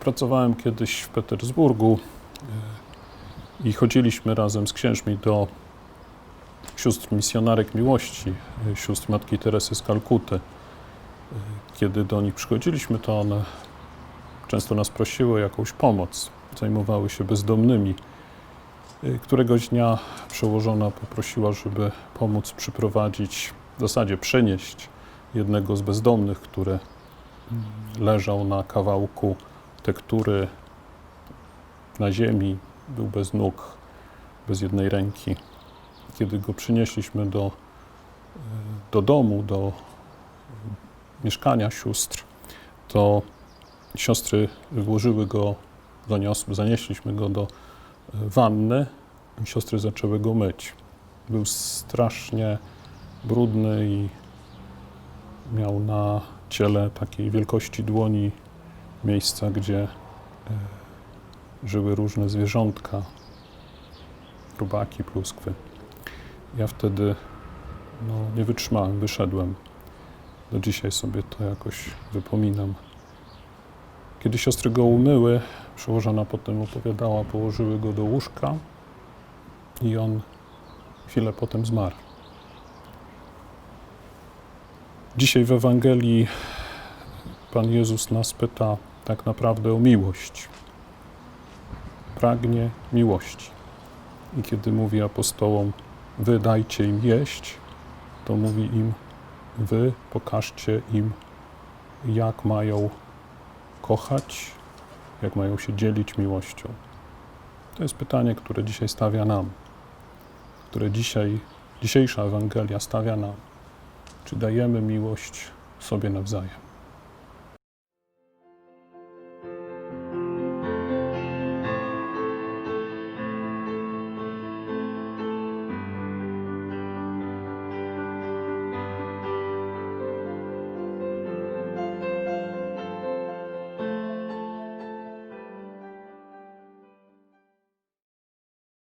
Pracowałem kiedyś w Petersburgu y, i chodziliśmy razem z księżmi do sióstr misjonarek miłości, y, sióstr Matki Teresy z Kalkuty. Y, Kiedy do nich przychodziliśmy, to one często nas prosiły o jakąś pomoc. Zajmowały się bezdomnymi. Któregoś dnia przełożona poprosiła, żeby pomóc przyprowadzić, w zasadzie przenieść jednego z bezdomnych, który mm, leżał na kawałku tektury na ziemi, był bez nóg, bez jednej ręki. Kiedy go przynieśliśmy do, do domu, do mieszkania sióstr, to siostry włożyły go, zanios, zanieśliśmy go do y, wanny i siostry zaczęły go myć. Był strasznie brudny i miał na ciele takiej wielkości dłoni miejsca, gdzie e, żyły różne zwierzątka, robaki, pluskwy. Ja wtedy no, nie wytrzymałem, wyszedłem. Do dzisiaj sobie to jakoś wypominam. Kiedy siostry go umyły, przełożona potem opowiadała, położyły go do łóżka i on chwilę potem zmarł. Dzisiaj w Ewangelii Pan Jezus nas pyta tak naprawdę o miłość. Pragnie miłości. I kiedy mówi apostołom, wy dajcie im jeść, to mówi im, wy pokażcie im, jak mają kochać, jak mają się dzielić miłością. To jest pytanie, które dzisiaj stawia nam, które dzisiaj, dzisiejsza Ewangelia stawia nam. Czy dajemy miłość sobie nawzajem?